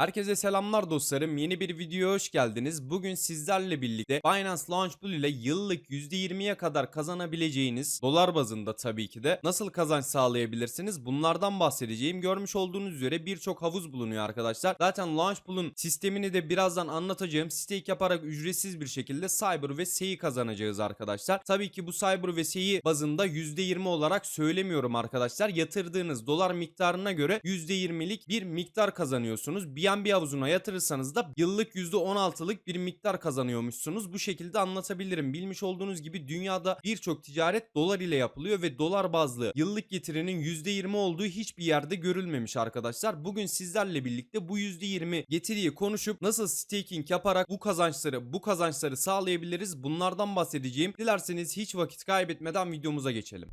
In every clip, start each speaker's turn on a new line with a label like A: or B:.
A: Herkese selamlar dostlarım. Yeni bir videoya hoş geldiniz. Bugün sizlerle birlikte Binance Launch Pool ile yıllık %20'ye kadar kazanabileceğiniz dolar bazında tabii ki de nasıl kazanç sağlayabilirsiniz? Bunlardan bahsedeceğim. Görmüş olduğunuz üzere birçok havuz bulunuyor arkadaşlar. Zaten Launch Pool'un sistemini de birazdan anlatacağım. Stake yaparak ücretsiz bir şekilde Cyber ve Seyi kazanacağız arkadaşlar. Tabii ki bu Cyber ve Seyi bazında %20 olarak söylemiyorum arkadaşlar. Yatırdığınız dolar miktarına göre %20'lik bir miktar kazanıyorsunuz. BNB havuzuna yatırırsanız da yıllık %16'lık bir miktar kazanıyormuşsunuz. Bu şekilde anlatabilirim. Bilmiş olduğunuz gibi dünyada birçok ticaret dolar ile yapılıyor ve dolar bazlı yıllık getirinin %20 olduğu hiçbir yerde görülmemiş arkadaşlar. Bugün sizlerle birlikte bu %20 getiriyi konuşup nasıl staking yaparak bu kazançları bu kazançları sağlayabiliriz bunlardan bahsedeceğim. Dilerseniz hiç vakit kaybetmeden videomuza geçelim.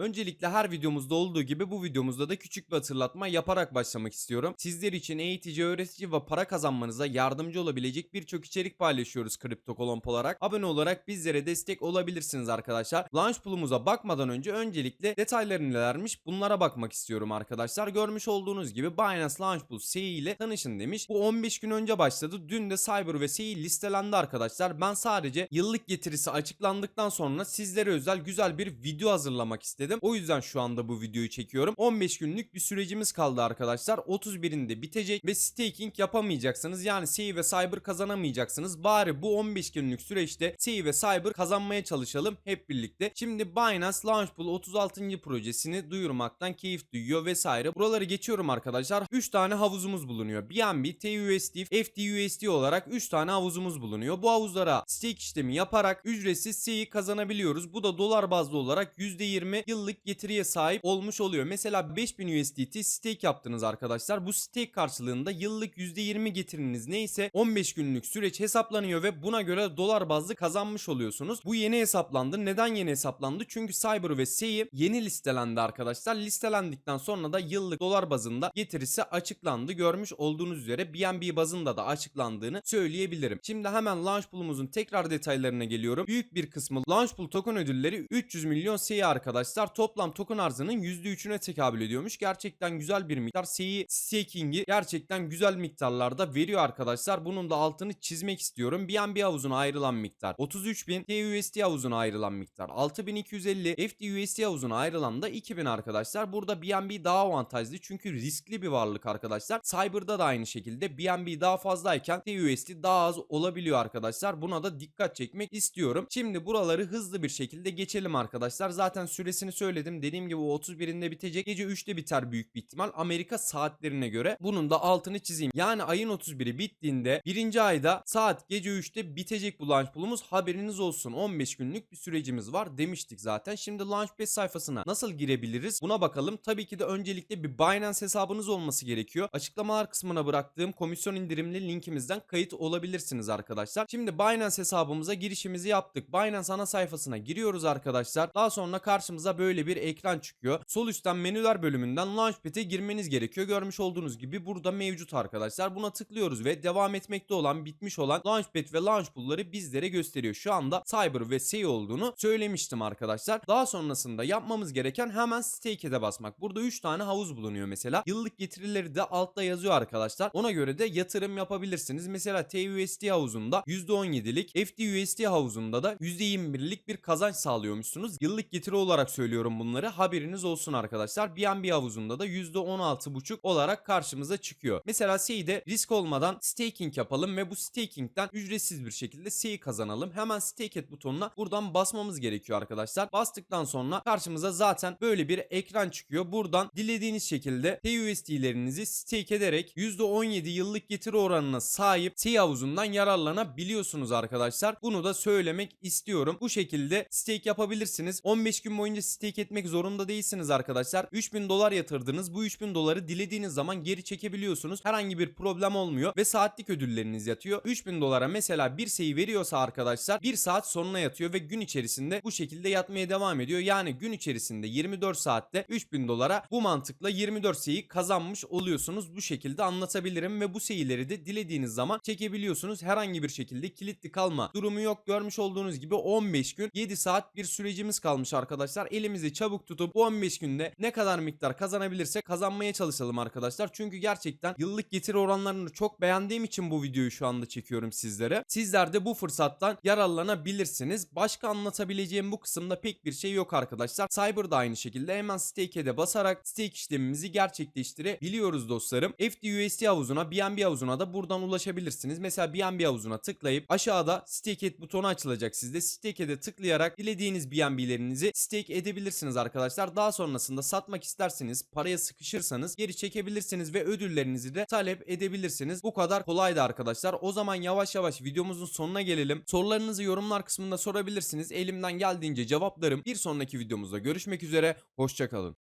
A: Öncelikle her videomuzda olduğu gibi bu videomuzda da küçük bir hatırlatma yaparak başlamak istiyorum. Sizler için eğitici, öğretici ve para kazanmanıza yardımcı olabilecek birçok içerik paylaşıyoruz Kripto Kolomb olarak. Abone olarak bizlere destek olabilirsiniz arkadaşlar. Launch Pool'umuza bakmadan önce öncelikle detayları nelermiş bunlara bakmak istiyorum arkadaşlar. Görmüş olduğunuz gibi Binance Launch Pool SEI ile tanışın demiş. Bu 15 gün önce başladı. Dün de Cyber ve SEI listelendi arkadaşlar. Ben sadece yıllık getirisi açıklandıktan sonra sizlere özel güzel bir video hazırlamak istedim. O yüzden şu anda bu videoyu çekiyorum. 15 günlük bir sürecimiz kaldı arkadaşlar. 31'inde bitecek ve staking yapamayacaksınız. Yani SEI ve Cyber kazanamayacaksınız. Bari bu 15 günlük süreçte SEI ve Cyber kazanmaya çalışalım hep birlikte. Şimdi Binance Launch Pool 36. projesini duyurmaktan keyif duyuyor vesaire. Buraları geçiyorum arkadaşlar. 3 tane havuzumuz bulunuyor. BNB, TUSD, FTUSD olarak 3 tane havuzumuz bulunuyor. Bu havuzlara stake işlemi yaparak ücretsiz SEI kazanabiliyoruz. Bu da dolar bazlı olarak %20 yıllık getiriye sahip olmuş oluyor. Mesela 5000 USDT stake yaptınız arkadaşlar. Bu stake karşılığında yıllık %20 getiriniz neyse 15 günlük süreç hesaplanıyor ve buna göre dolar bazlı kazanmış oluyorsunuz. Bu yeni hesaplandı. Neden yeni hesaplandı? Çünkü Cyber ve SEI yeni listelendi arkadaşlar. Listelendikten sonra da yıllık dolar bazında getirisi açıklandı. Görmüş olduğunuz üzere BNB bazında da açıklandığını söyleyebilirim. Şimdi hemen Launch Pool'umuzun tekrar detaylarına geliyorum. Büyük bir kısmı Launch Pool token ödülleri 300 milyon SEI arkadaşlar. Toplam token arzının %3'üne tekabül ediyormuş. Gerçekten güzel bir miktar. SEI staking'i gerçekten güzel miktarlarda veriyor arkadaşlar. Bunun da altını çizmek istiyorum. BNB havuzuna ayrılan miktar 33.000, TUSD havuzuna ayrılan miktar 6250, FTUSD havuzuna ayrılan da 2000 arkadaşlar. Burada BNB daha avantajlı çünkü riskli bir varlık arkadaşlar. Cyber'da da aynı şekilde BNB daha fazlayken TUSD daha az olabiliyor arkadaşlar. Buna da dikkat çekmek istiyorum. Şimdi buraları hızlı bir şekilde geçelim arkadaşlar. Zaten süresini söyledim. Dediğim gibi o 31'inde bitecek. Gece 3'te biter büyük bir ihtimal. Amerika saatlerine göre. Bunun da altını çizeyim. Yani ayın 31'i bittiğinde birinci ayda saat gece 3'te bitecek bu launch pool'umuz. Haberiniz olsun. 15 günlük bir sürecimiz var demiştik zaten. Şimdi Launchpad sayfasına nasıl girebiliriz? Buna bakalım. Tabii ki de öncelikle bir Binance hesabınız olması gerekiyor. Açıklamalar kısmına bıraktığım komisyon indirimli linkimizden kayıt olabilirsiniz arkadaşlar. Şimdi Binance hesabımıza girişimizi yaptık. Binance ana sayfasına giriyoruz arkadaşlar. Daha sonra karşımıza böyle bir ekran çıkıyor. Sol üstten menüler bölümünden Launchpad'e girmeniz gerekiyor. Görmüş olduğunuz gibi burada mevcut arkadaşlar. Buna tıklıyoruz ve devam etmekte olan, bitmiş olan Launchpad ve Launch Pool'ları bizlere gösteriyor. Şu anda Cyber ve SEI olduğunu söylemiştim arkadaşlar. Daha sonrasında yapmamız gereken hemen Stake'e basmak. Burada 3 tane havuz bulunuyor mesela. Yıllık getirileri de altta yazıyor arkadaşlar. Ona göre de yatırım yapabilirsiniz. Mesela TUSD havuzunda %17'lik, FTUSD havuzunda da %21'lik bir kazanç sağlıyormuşsunuz. Yıllık getiri olarak söylüyorum bunları. Haberiniz olsun arkadaşlar. BNB havuzunda da %16,5 olarak karşımıza çıkıyor. Mesela SEI'de risk olmadan staking yapalım ve bu staking'den ücretsiz bir şekilde SEI kazanalım. Hemen stake et butonuna buradan basmamız gerekiyor arkadaşlar. Bastıktan sonra karşımıza zaten böyle bir ekran çıkıyor. Buradan dilediğiniz şekilde TUSD'lerinizi stake ederek %17 yıllık getiri oranına sahip SEI havuzundan yararlanabiliyorsunuz arkadaşlar. Bunu da söylemek istiyorum. Bu şekilde stake yapabilirsiniz. 15 gün boyunca stake etmek zorunda değilsiniz arkadaşlar. 3000 dolar yatırdınız. Bu 3000 doları dilediğiniz zaman geri çekebiliyorsunuz. Herhangi bir problem olmuyor ve saatlik ödülleriniz yatıyor. 3000 dolara mesela bir sayı veriyorsa arkadaşlar 1 saat sonuna yatıyor ve gün içerisinde bu şekilde yatmaya devam ediyor. Yani gün içerisinde 24 saatte 3000 dolara bu mantıkla 24 sayı kazanmış oluyorsunuz. Bu şekilde anlatabilirim ve bu sayıları de dilediğiniz zaman çekebiliyorsunuz. Herhangi bir şekilde kilitli kalma durumu yok. Görmüş olduğunuz gibi 15 gün 7 saat bir sürecimiz kalmış arkadaşlar. Elimizi çabuk tutup bu 15 günde ne kadar miktar kazanabilirsek kazanmaya çalışalım arkadaşlar. Çünkü gerçekten yıllık getiri oranlarını çok beğendiğim için bu videoyu şu anda çekiyorum sizlere. Sizler de bu fırsattan yararlanabilirsiniz. Başka anlatabileceğim bu kısımda pek bir şey yok arkadaşlar. Cyber da aynı şekilde hemen stake'e de basarak stake işlemimizi gerçekleştirebiliyoruz dostlarım. FDUSD havuzuna, BNB havuzuna da buradan ulaşabilirsiniz. Mesela BNB havuzuna tıklayıp aşağıda stake et butonu açılacak sizde. Stake et'e tıklayarak dilediğiniz BNB'lerinizi stake edebilirsiniz arkadaşlar. Daha sonrasında satmak isterseniz, paraya sıkışırsanız geri çekebilirsiniz ve ödüllerinizi de talep edebilirsiniz. Bu kadar kolaydı arkadaşlar. O zaman yavaş yavaş videomuzun sonuna gelelim. Sorularınızı yorumlar kısmında sorabilirsiniz. Elimden geldiğince cevaplarım. Bir sonraki videomuzda görüşmek üzere. Hoşçakalın.